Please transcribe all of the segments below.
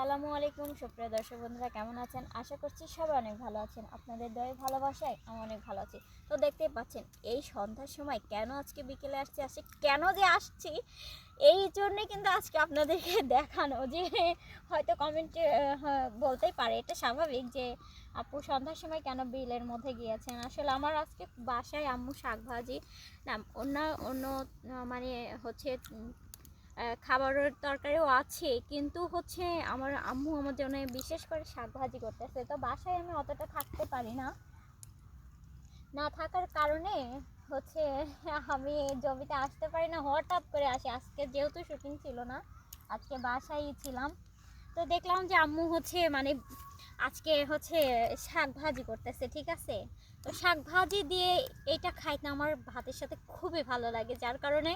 আসসালামু আলাইকুম, সুপ্রিয় দর্শক বন্ধুরা, কেমন আছেন? আশা করছি সবাই অনেক ভালো আছেন। আপনাদের দয়ে, ভালোবাসায় আমি অনেক ভালো আছি। তো দেখতেই পাচ্ছেন, এই সন্ধ্যার সময় কেন আজকে বিকেলে আসছি আসছি, কেন যে আসছি, এই জন্যে কিন্তু আজকে আপনাদেরকে দেখানো যে হয়তো কমেন্ট বলতেই পারে। এটা স্বাভাবিক যে আপু সন্ধ্যার সময় কেন বিলের মধ্যে গিয়েছেন? আসলে আমার আজকে বাসায় আম্মু শাক ভাজি না, অন্য অন্য মানে হচ্ছে খাবারের তরকারিও আছে, কিন্তু হচ্ছে আমার আম্মু আমার জন্য বিশেষ করে শাক ভাজি করতেছে। তো বাসায় আমি অতটা থাকতে পারি না। না থাকার কারণে হচ্ছে আমি জমিতে আসতে পারি না, হঠাৎ করে আসি। আজকে যেহেতু শুটিং ছিল না, আজকে বাসায় ছিলাম। তো দেখলাম যে আম্মু হচ্ছে মানে আজকে হচ্ছে শাক ভাজি করতেছে, ঠিক আছে? তো শাক ভাজি দিয়ে এটা খাইতে আমার ভাতের সাথে খুবই ভালো লাগে, যার কারণে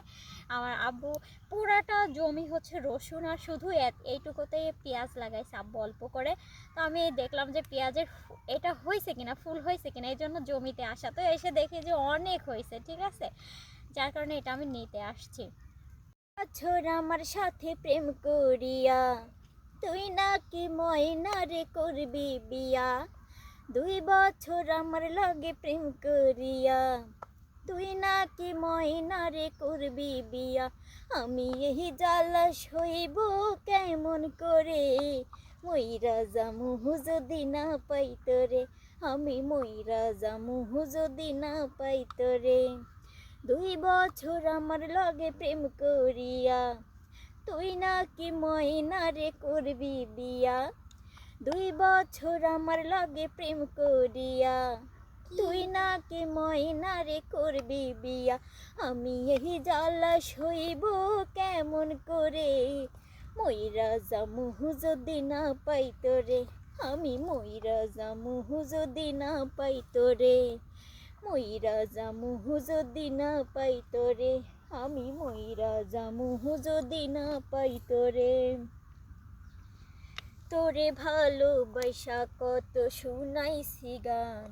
আমার আব্বু পুরাটা জমি হচ্ছে রসুন আর শুধু এইটুকুতে পেঁয়াজ লাগাইছে, আব্বু অল্প করে। তো আমি দেখলাম যে পেঁয়াজের এটা হয়েছে কিনা, ফুল হয়েছে কিনা, এই জন্য জমিতে আসা। তো এসে দেখি যে অনেক হয়েছে ঠিক আছে? যার কারণে এটা আমি নিতে আসছি। বছর আমার সাথে প্রেম করিয়া তুই নাকি ময়না রে করবি বিয়া? দুই বছর আমার লগে প্রেম করিয়া। তুই নাকি ময়না রে করবি বিয়া? আমি এই জ্বালা সইব কেমন করে? ময়রা জামু যদি না পাই তোরে, আমি ময়রা জামু যদি না পাই তোরে। দুই বছর আমার লগে প্রেম করিয়া। তুই নাকি ময়না রে করবি বিয়া? দুই বছর আমার লগে প্রেম করিয়া। তুই নাকি ময়না রে করবি বিয়া? আমি এই জ্বালা সইব কেমন করে? ময়রা জামু যদি না পাই তোরে আমি ময়রা জামু যদি না পাই তোরে ময়রা জামু যদি না পাই তোরে, আমি ময়রা জামু যদি না পাই তোরে। তোরে ভালোবাসা কত শুনাইছি গান,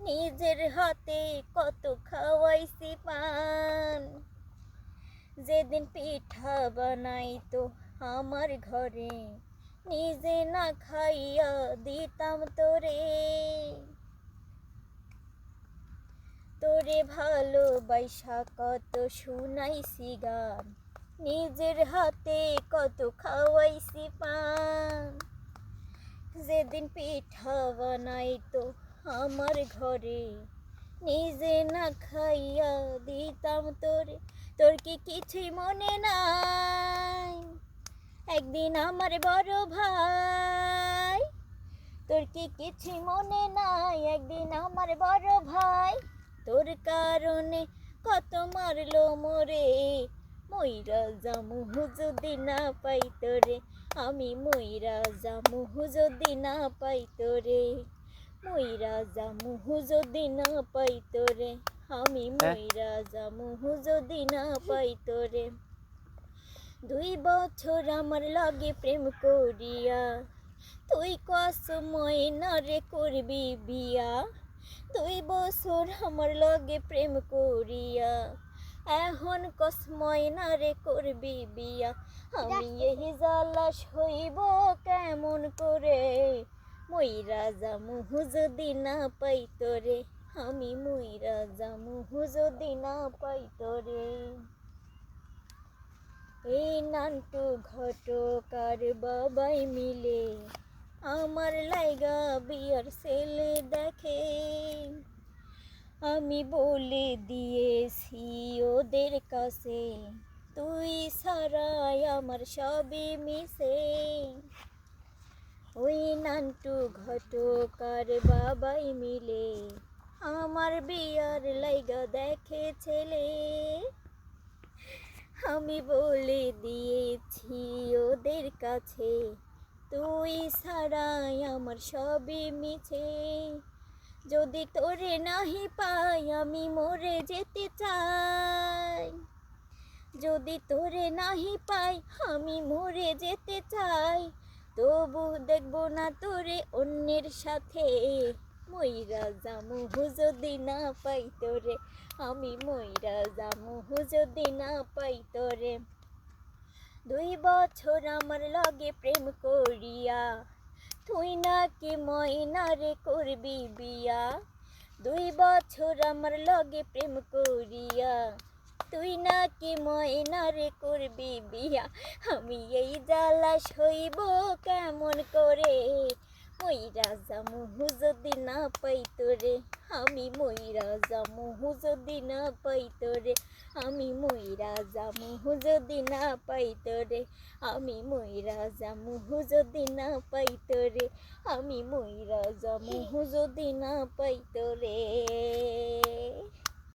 নিজের হাতে কত খাওয়াইছি পান। যেদিন পিঠা বানাইতো আমার ঘরে, নিজে না খাইয়া দিতাম তোরে। তোরে ভালোবাসা কত শুনাইছি গান। নিজের হাতে কত খাওয়াইছি পান। যেদিন পিঠা বানাইতো আমার ঘরে, নিজে না খাইয়া দিতাম তোরে। তোর কি কিছুই মনে নাই? একদিন আমার বড় ভাই, তোর কি কিছুই মনে নাই? একদিন আমার বড় ভাই তোর কারণে কত মারলো মোরে। ময়রা জামু যদি না পাই তোরে আমি ময়রা জামু যদি না পাই তোরে। ময়রা জামু যদি না পাই তোরে আমি ময়রা জামু যদি না পাই তোরে। দুই বছর আমার লাগে প্রেম করিয়া তুই কস ময়না রে করবি বিয়া? দুই বছর আমার লগে প্রেম করিয়া এখন কস ময়না রে করবি বিয়া? আমি এই জ্বালা সইব কেমন করে? ময়রা জামু যদি না পাই তোরে আমি ময়রা জামু যদি না পাই তোরে এই নান্টু ঘটকার বাবাই মিলে আমার লাইগা বিয়ার ছেলে দেখে। আমি বলে দিয়েছি ওদের কাছে, তুই সারাই আমার সবই মিশে। ওই নান্টু ঘটকার বাবাই মিলে আমার বিয়ার লাইগা দেখে ছেলে। আমি বলে দিয়েছি ওদের কাছে তুই ছাড়াই আমার সবই মিছে। যদি তোরে নাহি পাই, আমি মরে যেতে চাই। যদি তোরে নাহি পাই, আমি মরে যেতে চাই। তবু দেখব না তোরে অন্যের সাথে। ময়রা জামু যদি না পাই তোরে, আমি ময়রা জামু যদি না পাই তোরে। দুই বছর আমার লগে প্রেম করিয়া, তুই নাকি ময়নারে করবি বিয়া? দুই বছর আমার লগে প্রেম করিয়া, তুই নাকি ময়নারে করবি বিয়া? আমি এই জ্বালা সইব কেমন করে? মই রাজা মুহু যদি না পাই তোরে আমি মই রাজা মুহু যদি না পাই তোরে আমি মই রাজা মুহু যদি না পাই তোরে আমি মই রাজা মুহু যদি না পাই তোরে আমি মই রাজা মুহু যদি না পাই তোরে